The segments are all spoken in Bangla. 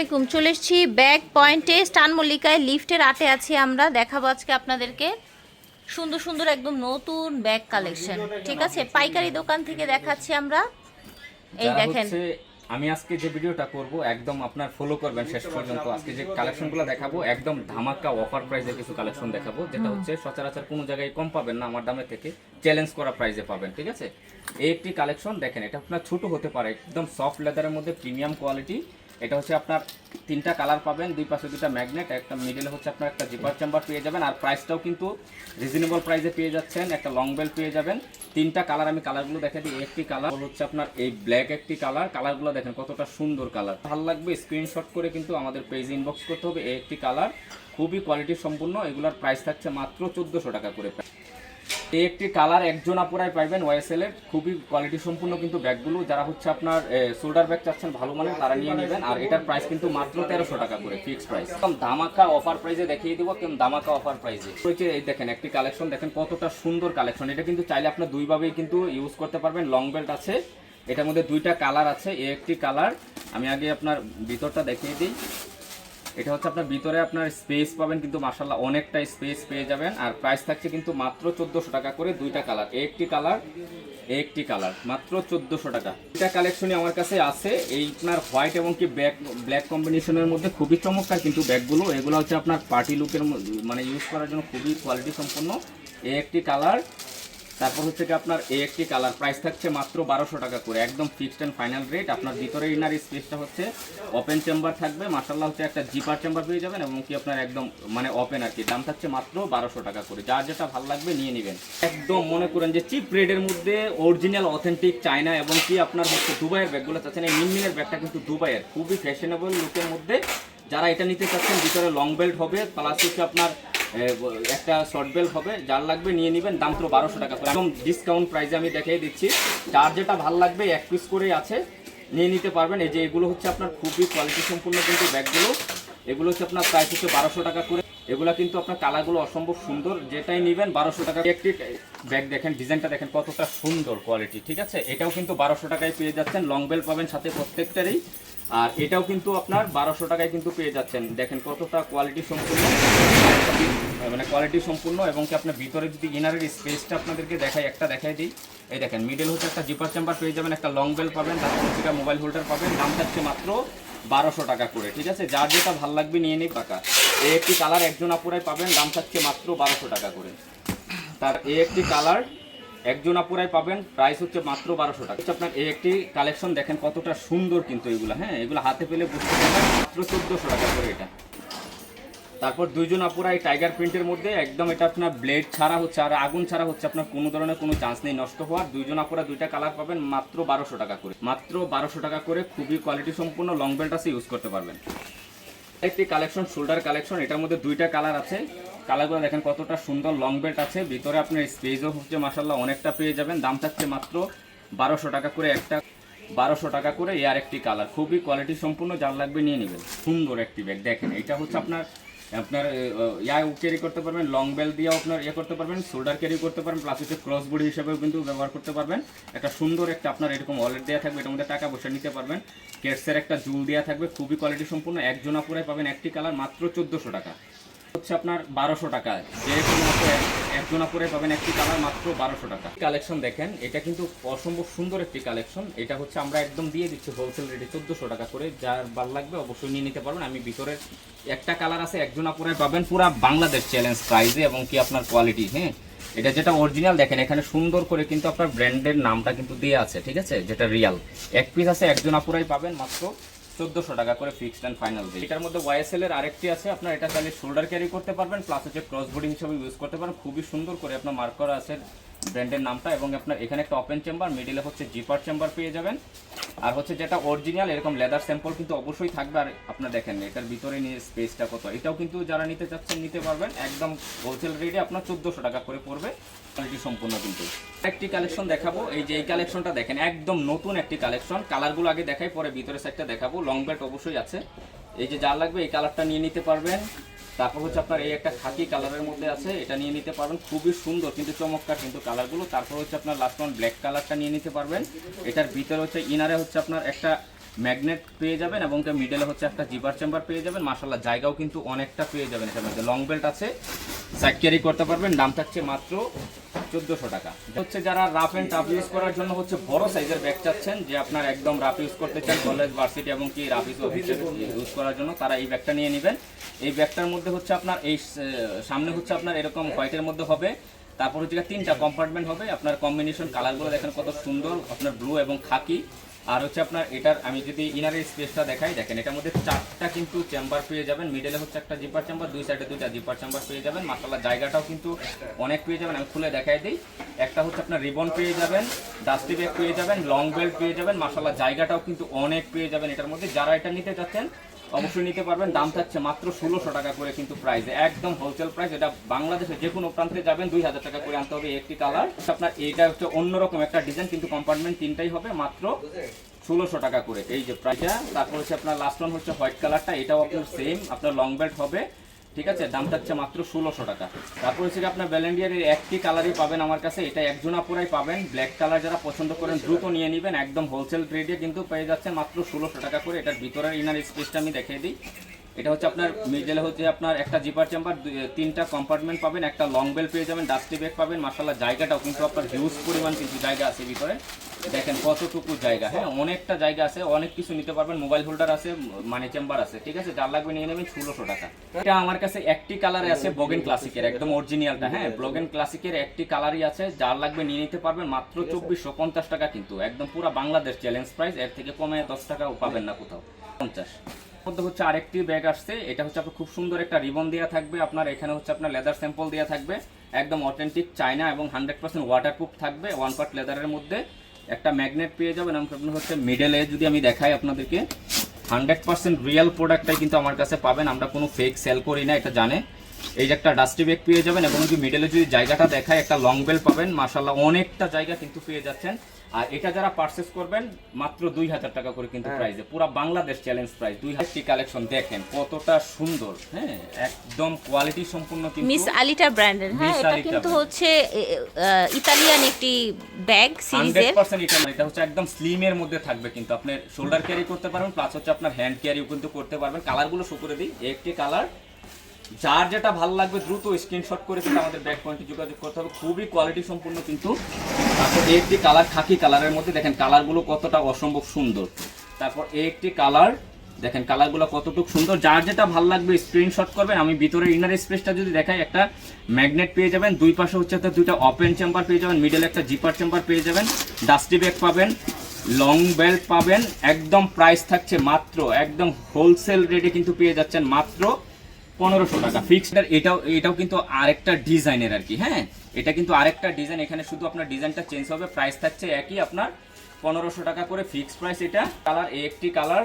আসসালামাইকুম চলে এসেছি ব্যাগ পয়েন্টে। স্টান মল্লিকায় লিফটের আটে আছি আমরা। দেখাবো আজকে আপনাদেরকে সুন্দর সুন্দর একদম নতুন ব্যাগ কালেকশন। ঠিক আছে? পাইকারি দোকান থেকে দেখাচ্ছি আমরা। এই দেখেন। আমি আজকে যে ভিডিওটা করব একদম আপনার ফলো করবেন শেষ পর্যন্ত। আজকে যে কালেকশনগুলো দেখাবো একদম ধামাকা অফার প্রাইসে কিছু কালেকশন দেখাবো যেটা হচ্ছে সচরাচর কোনো জায়গায় কম পাবেন না আমার দামে থেকে চ্যালেঞ্জ করা প্রাইসে পাবেন ঠিক আছে? এই একটি কালেকশন দেখেন এটা আপনার ছোট হতে পারে একদম সফট লেদারের মধ্যে প্রিমিয়াম কোয়ালিটি এটা হচ্ছে আপনার তিনটা কালার পাবেন, দুই পাশে দুটা ম্যাগনেট, একটা মিডলে হচ্ছে আপনার একটা জিপার চেম্বার পেয়ে যাবেন, আর প্রাইসটাও কিন্তু রিজনেবল প্রাইসে পেয়ে যাচ্ছেন, একটা লং বেল পেয়ে যাবেন। তিনটা কালার আমি কালারগুলো দেখে দিই, একটি কালার হচ্ছে আপনার এই ব্ল্যাক একটি কালার, কালারগুলো দেখেন কতটা সুন্দর কালার। ভালো লাগবে স্ক্রিনশট করে কিন্তু আমাদের পেজে ইনবক্স করতে হবে, এই একটি কালার, খুবই কোয়ালিটি সম্পূর্ণ, এগুলোর প্রাইস থাকছে মাত্র চোদ্দোশো টাকা করে। এই একটি কালার একজন আপুরাই পাইবেন ওয়াইএসএল এর। খুবই কোয়ালিটি সম্পূর্ণ কিন্তু ব্যাগগুলো। যারা হচ্ছে আপনার শোল্ডার ব্যাগ চাচ্ছেন, ভালো মানের, তারা নিয়ে নেবেন। আর এটার প্রাইস কিন্তু মাত্র তেরোশো টাকা করে ফিক্স প্রাইস একদম ধামাকা অফার প্রাইসে দেখিয়ে দিব কেমন ধামাকা অফার প্রাইসে হচ্ছে এই দেখেন, একটি কালেকশন দেখেন কতটা সুন্দর কালেকশন এটা কিন্তু চাইলে আপনার দুইভাবেই কিন্তু ইউজ করতে পারবেন। লং বেল্ট আছে, এটার মধ্যে দুইটা কালার আছে এই একটি কালার আমি আগে আপনার ভিতরটা দেখিয়ে দিই। এটা হচ্ছে আপনার ভিতরে আপনার স্পেস পাবেন, কিন্তু মাসাল্লাহ অনেকটা স্পেস পেয়ে যাবেন। আর প্রাইস থাকছে কিন্তু মাত্র চোদ্দোশো টাকা করে দুইটা কালার একটি কালার একটি কালার মাত্র চোদ্দোশো টাকা। এটা কালেকশনই আমার কাছে আছে। এই আপনার হোয়াইট এবং কি ব্যাক ব্ল্যাক কম্বিনেশনের মধ্যে খুবই চমৎকার কিন্তু ব্যাগগুলো। এগুলো হচ্ছে আপনার পার্টি লুকের মানে ইউজ করার জন্য খুবই কোয়ালিটি সম্পন্ন একটি কালার তারপর হচ্ছে কি আপনার এই একটি কালার। প্রাইস থাকছে মাত্র বারোশো টাকা করে, একদম ফিক্সড অ্যান্ড ফাইনাল রেট আপনার ভিতরে ইনার স্পেসটা হচ্ছে ওপেন চেম্বার থাকবে। মাসাল্লাহ হচ্ছে একটা জিপার চেম্বার পেয়ে যাবেন এবং কি আপনার একদম মানে ওপেন আর কি। দাম থাকছে মাত্র বারোশো টাকা করে। যার যেটা ভালো লাগবে নিয়ে নেবেন। একদম মনে করেন যে চিপ রেটের মধ্যে অরিজিনাল অথেন্টিক চায়না এবং কি আপনার হচ্ছে দুবাইয়ের ব্যাগগুলো চাচ্ছেন। এই মিনমিনের ব্যাগটা কিন্তু দুবাইয়ের। খুবই ফ্যাশনেবল লুকের মধ্যে। যারা এটা নিতে চাচ্ছেন, ভিতরে লং বেল্ট হবে। প্লাস হচ্ছে আপনার একটা শর্ট বেল্ট হবে, যার লাগবে নিয়ে নেবেন, দাম তো বারোশো টাকা করে। একদম ডিসকাউন্ট প্রাইসে আমি দেখিয়ে দিচ্ছি। যার যেটা ভালো লাগবে, এক পিস করেই আছে, নিয়ে নিতে পারবেন। এই যে এগুলো হচ্ছে আপনার খুবই কোয়ালিটি সম্পূর্ণ কিন্তু ব্যাগগুলো। এগুলো হচ্ছে আপনার প্রাইস হচ্ছে বারোশো টাকা করে। এগুলো কিন্তু আপনার কালারগুলো অসম্ভব সুন্দর। যেটাই নেবেন, বারোশো টাকা একটি ব্যাগ দেখেন ডিজাইনটা দেখেন, কতটা সুন্দর কোয়ালিটি ঠিক আছে? এটাও কিন্তু বারোশো টাকায় পেয়ে যাচ্ছেন। লং বেল পাবেন সাথে প্রত্যেকটারই। আর এটাও কিন্তু আপনার বারোশো টাকায় কিন্তু পেয়ে যাচ্ছেন। দেখেন কতটা কোয়ালিটি সম্পূর্ণ। মানে কোয়ালিটি সম্পূর্ণ এবং কি আপনার ভিতরে যদি ইনারের স্পেসটা আপনাদেরকে দেখাই, একটা দেখাই দিই। এই দেখেন মিডল হচ্ছে একটা জিপার চেম্বার পেয়ে যাবেন, একটা লং বেল পাবেন, তারপর মোবাইল হোল্ডার পাবেন। দাম থাকছে মাত্র বারোশো টাকা করে, ঠিক আছে? যার যেটা ভালো লাগবে নিয়ে নিই টাকা এই একটি কালার একজন আপুরাই পাবেন, দাম থাকছে মাত্র বারোশো টাকা করে। তার এই একটি কালার একজন আপুরাই পাবেন প্রাইস হচ্ছে মাত্র বারোশো টাকা। আপনার এই একটি কালেকশন দেখেন কতটা সুন্দর কিন্তু এগুলো হ্যাঁ? এগুলো হাতে পেলে বুঝতে পারবেন, মাত্র চোদ্দোশো টাকা করে এটা। তারপর দুইজন আপুরা এই টাইগার প্রিন্টের মধ্যে একদম এটা আপনার ব্লেড ছাড়া হচ্ছে, আর আগুন ছাড়া হচ্ছে, আপনার কোনো ধরনের কোনো চান্স নেই নষ্ট হওয়ার। দুইজন আপুরা দুইটা কালার পাবেন মাত্র বারোশো টাকা করে। মাত্র বারোশো টাকা করে খুবই কোয়ালিটি সম্পূর্ণ লং বেল্ট আছে ইউজ করতে পারবেন। একটি কালেকশন শোল্ডার কালেকশন এটার মধ্যে দুইটা কালার আছে। কালারগুলো দেখেন কতটা সুন্দর লং বেল্ট আছে। ভিতরে আপনার স্পেসও হচ্ছে মাসাল্লাহ অনেকটা পেয়ে যাবেন। দাম থাকছে মাত্র বারোশো টাকা করে একটা, বারোশো টাকা করে এর একটি কালার খুবই কোয়ালিটি সম্পূর্ণ, যার লাগবে নিয়ে নেবেন। সুন্দর একটি ব্যাগ দেখেন, এটা হচ্ছে আপনার আপনার ইয়া ক্যারি করতে পারবেন লং বেল দিয়েও আপনার ইয়ে করতে পারবেন শোল্ডার ক্যারি করতে পারবেন প্লাস হচ্ছে ক্রস বডি হিসেবেও কিন্তু ব্যবহার করতে পারবেন। একটা সুন্দর একটা আপনার এরকম ওয়ালেট দেওয়া থাকবে, এটার মধ্যে টাকা পয়সা নিতে পারবেন। কেটসের একটা জুল দেওয়া থাকবে, খুবই কোয়ালিটি সম্পূর্ণ একজনা পুরাই পাবেন একটি কালার মাত্র চোদ্দোশো টাকা। হচ্ছে আপনার বারোশো টাকা। যে কোনো একজনা পরে পাবেন একটি কালার, মাত্র বারোশো টাকা। কালেকশন দেখেন, এটা কিন্তু অসম্ভব সুন্দর একটি কালেকশন। এটা হচ্ছে আমরা একদম দিয়ে দিচ্ছি হোলসেল রেটে চোদ্দোশো টাকা করে। যার ভালো লাগবে অবশ্যই নিয়ে নিতে পারবেন। আমি ভিতরের একটা কালার আছে একজনা পরে পাবেন পুরা বাংলাদেশ চ্যালেঞ্জ প্রাইজে এবং কি আপনার কোয়ালিটি হ্যাঁ? এটা যেটা অরিজিনাল দেখেন, এখানে সুন্দর করে কিন্তু আপনার ব্র্যান্ডের নামটা কিন্তু দেওয়া আছে, ঠিক আছে? যেটা রিয়াল এক পিস আছে একজন আপুরাই পাবেন মাত্র চোদ্দোশো টাকা করে ফিক্সড অ্যান্ড ফাইনাল দিই এটার মধ্যে ওয়াইএসএল এর আরেকটি আছে, আপনার এটা চাইলে শোল্ডার ক্যারি করতে পারবেন প্লাস হচ্ছে ক্রস বোর্ডিং হিসেবে ইউজ করতে পারেন খুবই সুন্দর করে আপনার মার্ক করা আছে। ব্র্যান্ডের নামটা এবং আপনার এখানে একটা ওপেন চেম্বার মিডিলে হচ্ছে জিপার চেম্বার পেয়ে যাবেন। আর হচ্ছে যেটা অরিজিনাল এরকম লেদার স্যাম্পল কিন্তু অবশ্যই থাকবে। আর আপনার দেখেন, এটার ভিতরে নিয়ে স্পেসটা কত। এটাও কিন্তু যারা নিতে চাচ্ছেন, নিতে পারবেন। একদম হোলসেল রেটে আপনার চোদ্দোশো টাকা করে পড়বে কোয়ালিটি সম্পূর্ণ কিন্তু। একটি কালেকশন দেখাবো। এই যে এই কালেকশনটা দেখেন, একদম নতুন একটি কালেকশন কালারগুলো আগে দেখাই, পরে ভিতরে সাইডটা দেখাবো। লং বেল্ট অবশ্যই আছে। এই যে যার লাগবে, এই কালারটা নিয়ে নিতে পারবেন। তারপর হচ্ছে আপনার এই একটা খাকি কালারের মধ্যে আছে, এটা নিয়ে নিতে পারবেন। খুবই সুন্দর, কিন্তু চমৎকার কিন্তু কালারগুলো। তারপর হচ্ছে আপনার লাস্ট ওয়ান ব্ল্যাক কালারটা নিয়ে নিতে পারবেন। এটার ভিতরে হচ্ছে ইনারে হচ্ছে আপনার একটা ম্যাগনেট পেয়ে যাবেন এবং তার মিডলে হচ্ছে একটা জিপার চেম্বার পেয়ে যাবেন। মাসাল্লাহ জায়গাও কিন্তু অনেকটা পেয়ে যাবেন এটার মধ্যে। লং বেল্ট আছে সাইড ক্যারি করতে পারবেন। দাম থাকছে মাত্র চোদ্দোশো টাকা। হচ্ছে যারা রাফ অ্যান্ড টাফ ইউজ করার জন্য হচ্ছে বড় সাইজের ব্যাগ চাচ্ছেন, যে আপনার একদম রাফ ইউজ করতে চান কলেজ ভার্সিটি এবং কি রাফ ইউজ করার জন্য, তারা এই ব্যাগটা নিয়ে নেবেন। এই ব্যাগটার মধ্যে হচ্ছে আপনার এই সামনে হচ্ছে আপনার এরকম হোয়াইটের মধ্যে হবে। তারপর হচ্ছে তিনটা কম্পার্টমেন্ট হবে। আপনার কম্বিনেশন কালারগুলো দেখেন কত সুন্দর, আপনার ব্লু এবং খাকি। আর হচ্ছে আপনার এটার, আমি যদি ইনারের স্পেসটা দেখাই, দেখেন এটার মধ্যে চারটা কিন্তু চেম্বার পেয়ে যাবেন। মিডলে হচ্ছে একটা জিপার চেম্বার দুই সাইডে দুইটা জিপার চেম্বার পেয়ে যাবেন। মাসাল্লাহ জায়গাটাও কিন্তু অনেক পেয়ে যাবেন। আমি খুলে দেখাই দিই। একটা হচ্ছে আপনার রিবন পেয়ে যাবেন ডাস্টি ব্যাগ পেয়ে যাবেন লং বেল্ট পেয়ে যাবেন। মাসাল্লাহ জায়গাটাও কিন্তু অনেক পেয়ে যাবেন এটার মধ্যে। যারা এটা নিতে চাচ্ছেন অবশ্যই নিতে পারবেন। দাম থাকছে মাত্র ষোলোশো টাকা করে কিন্তু প্রাইস একদম হোলসেল প্রাইস এটা বাংলাদেশে যে কোনো প্রান্তে যাবেন, দুই হাজার টাকা করে আনতে হবে একটি কালার আপনার এইটা হচ্ছে অন্যরকম একটা ডিজাইন কিন্তু কম্পার্টমেন্ট তিনটাই হবে মাত্র ষোলোশো টাকা করে। এই যে প্রাইসটা তারপর হচ্ছে আপনার লাস্ট ওয়ান হচ্ছে হোয়াইট কালারটা এটাও আপনার সেম আপনার লং বেল্ট হবে। ঠিক আছে? দাম থাকছে মাত্র ষোলোশো টাকা। তারপর হচ্ছে আপনার ব্যালেন্ডিয়ারের একটি কালারই পাবেন আমার কাছে। এটা একজনা পুরাই পাবেন। ব্ল্যাক কালার যারা পছন্দ করেন দ্রুত নিয়ে নেবেন। একদম হোলসেল রেটে কিন্তু পেয়ে যাচ্ছেন মাত্র ষোলোশো টাকা করে। এটার ভিতরের ইনার স্পেসটা আমি দেখিয়ে দিই। এটা হচ্ছে আপনার মিডেলে হচ্ছে আপনার একটা জিপার চেম্বার তিনটা কম্পার্টমেন্ট পাবেন। একটা লং বেল পেয়ে যাবেন ডাস্টি ব্যাগ পাবেন। মাসাল্লাহ জায়গাটাও কিন্তু আপনার হিউজ পরিমাণ কিন্তু জায়গা আছে ভিতরে। দেখেন কতটুকু জায়গা হ্যাঁ? অনেকটা জায়গা আছে অনেক কিছু নিতে পারবেন মোবাইল হোল্ডার আছে মানে চেম্বার আছে ঠিক আছে? যার লাগবে নিয়ে নেবেন ষোলোশো টাকা। এটা আমার কাছে একটি কালারে আছে বগেন ক্লাসিকের একদম অরিজিনালটা হ্যাঁ? ব্লগেন ক্লাসিকের একটি কালারই আছে যার লাগবে নিয়ে নিতে পারবেন মাত্র চব্বিশশো পঞ্চাশ টাকা কিন্তু একদম পুরো বাংলাদেশ চ্যালেঞ্জ প্রাইস এর থেকে কমে দশ টাকাও পাবেন না কোথাও। পঞ্চাশ। মধ্যে হচ্ছে আরেকটি ব্যাগ আসছে এটা হচ্ছে আপনার খুব সুন্দর একটা রিবন দেওয়া থাকবে আপনার এখানে হচ্ছে আপনার লেদার স্যাম্পল দেওয়া থাকবে একদম অথেন্টিক চায়না এবং হান্ড্রেড পার্সেন্ট ওয়াটারপ্রুফ থাকবে ওয়ান পার্ট লেদারের মধ্যে। একটা ম্যাগনেট পেয়ে যাবেন আপনার হচ্ছে মিডেলে যদি আমি দেখাই আপনাদেরকে হান্ড্রেড পার্সেন্ট রিয়েল প্রোডাক্টটাই কিন্তু আমার কাছে পাবেন, আমরা কোনো ফেক সেল করি না, এটা জানে। এই যে একটা ডাস্টি ব্যাগ পেয়ে যাবেন, এবং যদি মিডেলে যদি জায়গাটা দেখায়, একটা লং বেল পাবেন মার্শাল্লাহ অনেকটা জায়গা কিন্তু পেয়ে যাচ্ছেন। আর এটা যারা পারচেস করবেন মাত্র দুই হাজার টাকা করে কিন্তু প্রাইসে পুরো বাংলাদেশ চ্যালেঞ্জ প্রাইস দুই হাজার কালেকশন দেখেন কতটা সুন্দর হ্যাঁ? একদম কোয়ালিটি সম্পূর্ণ কিন্তু মিস আলিটা ব্র্যান্ডের হ্যাঁ এটা কিন্তু হচ্ছে আহ, ইতালিয়ান একটি ব্যাগ সিরিজের পার্সেন্ট এটা না, এটা হচ্ছে একদম স্লিমের মধ্যে থাকবে কিন্তু। আপনি শোল্ডার ক্যারি করতে পারবেন প্লাস হচ্ছে আপনার হ্যান্ড ক্যারিও কিন্তু করতে পারবেন। কালারগুলো শো করে দিই একটি কালার যার যেটা ভালো লাগবে দ্রুত স্ক্রিনশট করে কিন্তু আমাদের ব্যাক পয়েন্টে যোগাযোগ করতে হবে। খুবই কোয়ালিটি সম্পূর্ণ কিন্তু। তারপর একটি কালার খাকি কালারের মধ্যে দেখেন কালারগুলো কতটা অসম্ভব সুন্দর। তারপর এই একটি কালার দেখেন কালারগুলো কতটুকু সুন্দর। যার যেটা ভালো লাগবে স্ক্রিনশট করবেন। আমি ভিতরে ইনার স্পেসটা যদি দেখাই, একটা ম্যাগনেট পেয়ে যাবেন। দুই পাশে হচ্ছে তো দুইটা ওপেন চেম্বার পেয়ে যাবেন। মিডল একটা জিপার চেম্বার পেয়ে যাবেন। ডাস্টি ব্যাগ পাবেন। লং বেল্ট পাবেন। একদম প্রাইস থাকছে মাত্র, একদম হোলসেল রেটে কিন্তু পেয়ে যাচ্ছেন মাত্র পনেরোশো টাকা। ফিক্সড এটাও এটাও কিন্তু আরেকটা ডিজাইনের আর কি হ্যাঁ? এটা কিন্তু আরেকটা ডিজাইন, এখানে শুধু আপনার ডিজাইনটা চেঞ্জ হবে প্রাইস থাকছে একই আপনার পনেরোশো টাকা করে ফিক্সড প্রাইস এটা কালার একটি কালার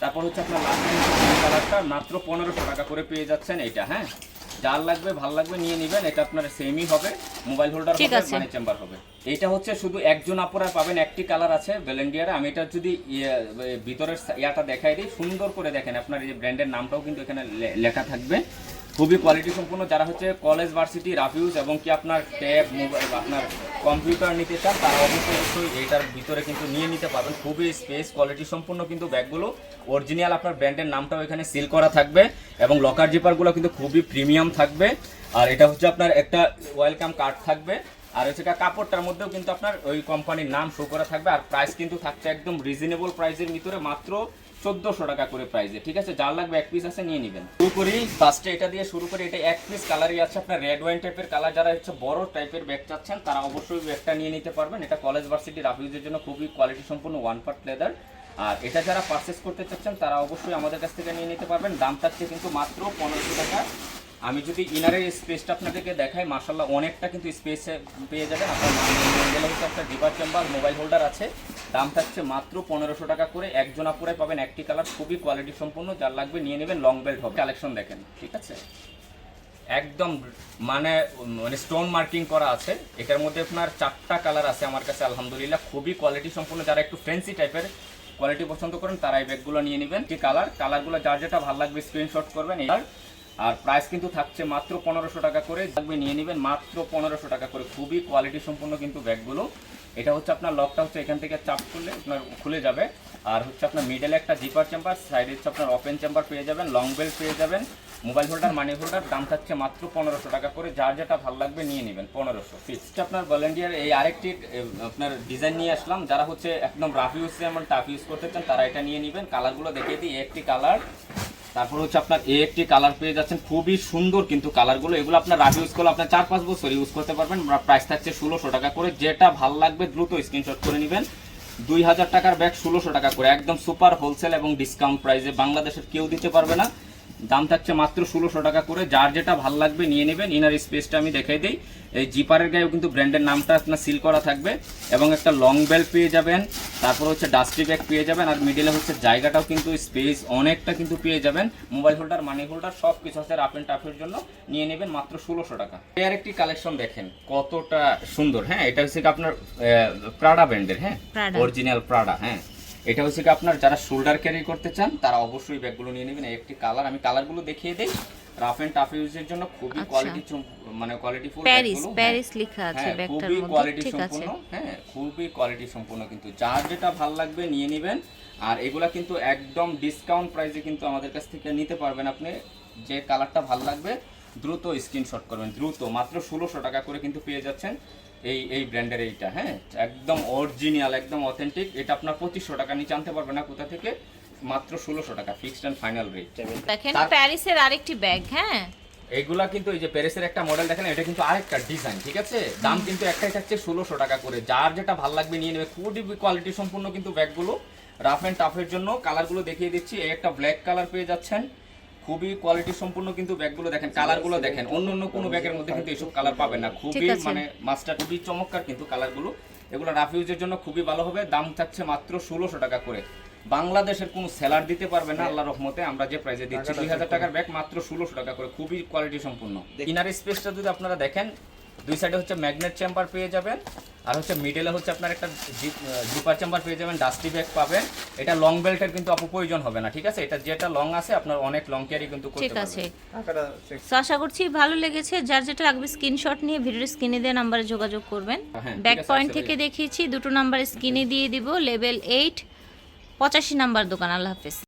তারপর হচ্ছে আপনার লাস্ট কালারটা মাত্র পনেরোশো টাকা করে পেয়ে যাচ্ছেন এটা হ্যাঁ? যার লাগবে ভালো লাগবে নিয়ে নেবেন। এটা আপনার সেমই হবে মোবাইল হোল্ডার হবে মানে চেম্বার হবে। এটা হচ্ছে শুধু একজন আপনারা পাবেন একটি কালার আছে বেলেন্ডিয়ারে আমি এটা যদি ইয়ে, ভিতরের ইয়াটা দেখাই দিই সুন্দর করে দেখেন আপনার এই যে ব্র্যান্ডের নামটাও কিন্তু এখানে লেখা থাকবে। খুবই কোয়ালিটি সম্পূর্ণ যারা হচ্ছে কলেজ ভার্সিটি রাফিউজ এবং কি আপনার ট্যাব মোবাইল আপনার কম্পিউটার নিতে চান, তারা অবশ্যই অবশ্যই এইটার ভিতরে কিন্তু নিয়ে নিতে পারবেন। খুবই স্পেস কোয়ালিটি সম্পূর্ণ কিন্তু ব্যাগগুলো। অরিজিনাল আপনার ব্র্যান্ডের নামটাও এখানে সিল করা থাকবে এবং লকার জিপারগুলো কিন্তু খুবই প্রিমিয়াম থাকবে। আর এটা হচ্ছে আপনার একটা ওয়েলকাম কার্ড থাকবে। আর হচ্ছে কাপড়টার মধ্যেও কিন্তু আপনার ওই কোম্পানির নাম শো করা থাকবে। আর প্রাইস কিন্তু থাকছে একদম রিজনেবল প্রাইসের ভিতরে, মাত্র চোদ্দোশো টাকা করে প্রাইসে ঠিক আছে? যার লাগবে এক পিস আছে, নিয়ে নেবেন। শুরু করি ফার্স্টে এটা দিয়ে শুরু করি, এটা এক পিস কালারই আছে আপনার রেড ওয়াইন টাইপের কালার যারা হচ্ছে বড় টাইপের ব্যাগ চাচ্ছেন, তারা অবশ্যই ব্যাগটা নিয়ে নিতে পারবেন। এটা কলেজ ভার্সিটি রাফিউজের জন্য খুবই কোয়ালিটি সম্পূর্ণ ওয়ান পার্ট লেদার আর এটা যারা পারচেস করতে চাচ্ছেন, তারা অবশ্যই আমাদের কাছ থেকে নিয়ে নিতে পারবেন। দাম থাকছে কিন্তু মাত্র পনেরোশো টাকা। আমি যদি ইনারের স্পেসটা আপনাদেরকে দেখাই মার্শাল্লাহ অনেকটা কিন্তু স্পেসে পেয়ে যাবেন। আপনার গেলে হচ্ছে ডিবার চেম্বার মোবাইল হোল্ডার আছে। দাম থাকছে মাত্র পনেরোশো টাকা করে। একজনা পুরে পাবেন একটি কালার, খুবই কোয়ালিটি সম্পূর্ণ যার লাগবে নিয়ে নেবেন লং বেল্ট হবে। কালেকশন দেখেন, ঠিক আছে? একদম মানে মানে স্টোন মার্কিং করা আছে। এটার মধ্যে আপনার চারটা কালার আছে আমার কাছে, আলহামদুলিল্লাহ। খুবই কোয়ালিটি সম্পূর্ণ যারা একটু ফ্যান্সি টাইপের কোয়ালিটি পছন্দ করেন তারা এই ব্যাগগুলো নিয়ে নেবেন। কি কালার কালারগুলো যার যেটা ভালো লাগবে স্ক্রিনশট করবেন। এবার আর প্রাইস কিন্তু থাকছে মাত্র পনেরোশো টাকা করে। থাকবে, নিয়ে নেবেন মাত্র পনেরোশো টাকা করে। খুবই কোয়ালিটি সম্পন্ন কিন্তু ব্যাগগুলো। এটা হচ্ছে আপনার লকটা হচ্ছে এখান থেকে চাপ করলে আপনার খুলে যাবে। আর হচ্ছে আপনার মিডলে একটা জিপার চেম্বার সাইডে হচ্ছে আপনার ওপেন চেম্বার পেয়ে যাবেন লং বেল্ট পেয়ে যাবেন। মোবাইল হোল্ডার মানি হোল্ডার দাম থাকছে মাত্র পনেরোশো টাকা করে। যার যেটা ভালো লাগবে নিয়ে নেবেন, পনেরোশো। ফিক্সড আপনার ভলেন্টিয়ার এই আরেকটি আপনার ডিজাইন নিয়ে আসলাম। যারা হচ্ছে একদম রাফ ইউজ যেমন টাফ ইউজ করতে চান, তারা এটা নিয়ে নেবেন। কালারগুলো দেখিয়ে দিই, একটি কালার তারপর হচ্ছে আপনার এ একটি কালার পেয়ে যাচ্ছেন। খুবই সুন্দর কিন্তু কালারগুলো এগুলো আপনার রাফ ইউজ করলে আপনার চার পাঁচ বছর ইউজ করতে পারবেন। প্রাইস থাকছে ষোলোশো টাকা করে। যেটা ভালো লাগবে দ্রুত স্ক্রিনশট করে নেবেন। দুই হাজার টাকার ব্যাগ ষোলোশো টাকা করে। একদম সুপার হোলসেল এবং ডিসকাউন্ট প্রাইসে বাংলাদেশের কেউ দিতে পারবে না। দাম থাকছে মাত্র ষোলোশো টাকা করে। যার যেটা ভালো লাগবে নিয়ে নেবেন। ইনার স্পেসটা আমি দেখাই দিই। এই জিপারের গায়েও কিন্তু ব্র্যান্ডের নামটা আপনার সিল করা থাকবে এবং একটা লং বেল্ট পেয়ে যাবেন। তারপর হচ্ছে ডাস্টি ব্যাগ পেয়ে যাবেন। আর মিডিলে হচ্ছে জায়গাটাও কিন্তু স্পেস অনেকটা কিন্তু পেয়ে যাবেন। মোবাইল হোল্ডার মানি হোল্ডার সব কিছু আছে রাফ অ্যান্ড টাফের জন্য। নিয়ে নেবেন মাত্র ষোলোশো টাকা। এর একটি কালেকশন দেখেন। কতটা সুন্দর হ্যাঁ? এটা হচ্ছে আপনার প্রাডা ব্র্যান্ডের হ্যাঁ। অরিজিনাল প্রাডা হ্যাঁ? এটা হচ্ছে কি আপনার যারা শোল্ডার ক্যারি করতে চান তারা অবশ্যই ব্যাগগুলো নিয়ে নেবেন। একটি কালার আমি কালারগুলো দেখিয়ে দিই। রাফ এন্ড টাফ ইউজের জন্য খুবই আচ্ছা। কোয়ালিটি মানে কোয়ালিটি ফুল প্যারিস প্যারিস লেখা আছে হ্যাঁ ব্যাগটার খুবই মধ্যে। কোয়ালিটি ঠিক সম্পূর্ণ হ্যাঁ খুবই কোয়ালিটি সম্পূর্ণ কিন্তু। যার যেটা ভালো লাগবে নিয়ে নেবেন। আর এগুলা কিন্তু একদম ডিসকাউন্ট প্রাইসে কিন্তু আমাদের কাছ থেকে নিতে পারবেন আপনি। যে কালারটা ভালো লাগবে দ্রুত স্ক্রিনশট করবেন দ্রুত মাত্র ষোলোশো টাকা করে কিন্তু পেয়ে যাচ্ছেন এই এই ব্র্যান্ডের এইটা হ্যাঁ? একদম অরিজিনাল একদম অথেন্টিক এটা আপনার পঁচিশশো টাকা নিচে আনতে পারবেন না কোথা থেকে মাত্র ষোলোশো টাকা ফিক্সড অ্যান্ড ফাইনাল রেট দেখেন প্যারিসের আরেকটি ব্যাগ হ্যাঁ? এগুলা কিন্তু এই যে প্যারিসের একটা মডেল দেখেন এটা কিন্তু আরেকটা ডিজাইন ঠিক আছে? দাম কিন্তু একটাই থাকছে ষোলোশো টাকা করে। যার যেটা ভালো লাগবে নিয়ে নেবে। খুবই কোয়ালিটি সম্পূর্ণ কিন্তু ব্যাগগুলো রাফ অ্যান্ড টাফের জন্য কালারগুলো দেখিয়ে দিচ্ছি। এই একটা ব্ল্যাক কালার পেয়ে যাচ্ছেন। খুবই কোয়ালিটি সম্পূর্ণ কিন্তু ব্যাগগুলো দেখেন কালারগুলো দেখেন। অন্য অন্য কোনো ব্যাগের মধ্যে কিন্তু এইসব কালার পাবেন না। খুবই মানে মাস্টার খুবই চমৎকার কিন্তু কালারগুলো এগুলো রাফ ইউজের জন্য খুবই ভালো হবে। দাম থাকছে মাত্র ষোলোশো টাকা করে। বাংলাদেশের কোনো সেলার দিতে পারবে না আল্লাহ রহমতে। আমরা যে প্রাইসে দিচ্ছি দুই হাজার টাকার ব্যাগ মাত্র ষোলোশো টাকা করে। খুবই কোয়ালিটি সম্পূর্ণ। ইনার স্পেসটা যদি আপনারা দেখেন দুই সাইডে হচ্ছে ম্যাগনেট চেম্বার পেয়ে যাবেন আর হচ্ছে মিডলে হচ্ছে আপনার একটা জিপার চেম্বার পেয়ে যাবেন ডাস্টি ব্যাগ পাবেন। এটা লং বেল্টের কিন্তু আপু প্রয়োজন হবে না ঠিক আছে? এটা যেটা লং আছে আপনার অনেক লং ক্যারি কিন্তু করতে ঠিক আছে। তো আশা করছি ভালো লেগেছে। যার যেটা লাগবে স্ক্রিনশট নিয়ে ভিডিওর স্ক্রিনে দেওয়া নাম্বারে যোগাযোগ করবেন। ব্যাক পয়েন্ট থেকে দেখিয়েছি দুটো নাম্বার স্ক্রিনে দিয়ে দিব লেভেল এইট পঁচাশি নাম্বার দোকান। আল্লাহ হাফেজ।